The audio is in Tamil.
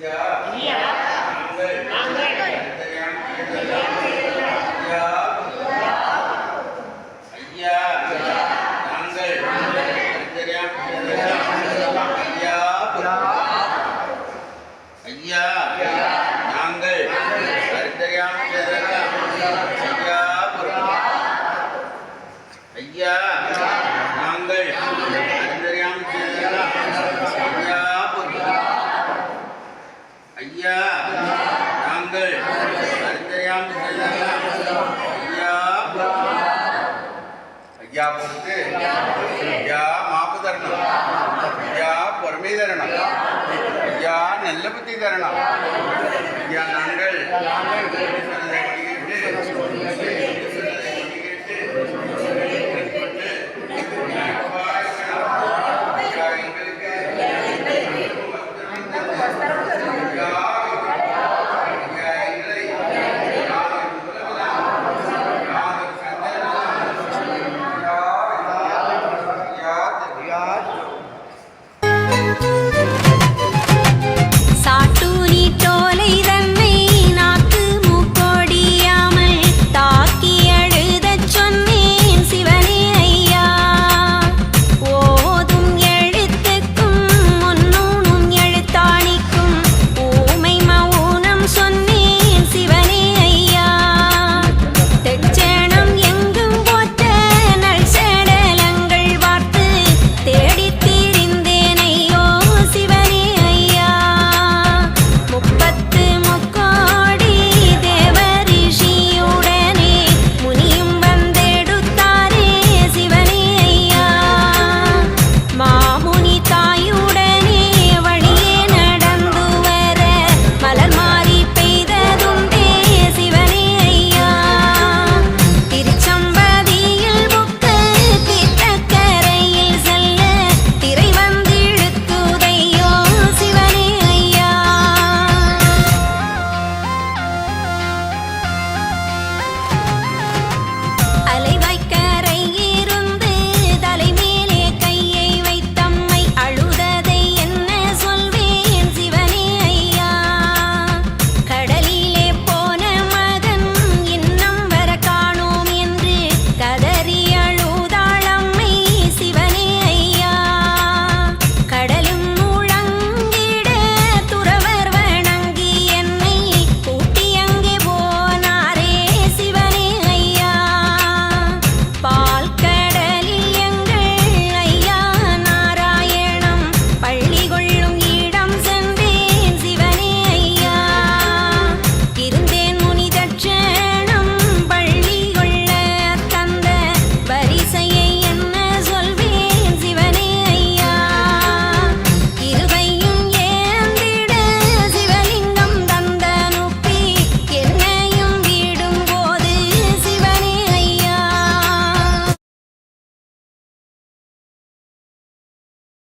Yeah. yeah. ஐயா ஐயா பொறுத்து ஐயா மாப்பு தரணும் ஐயா பொறுமை தரணும் ஐயா நாங்கள்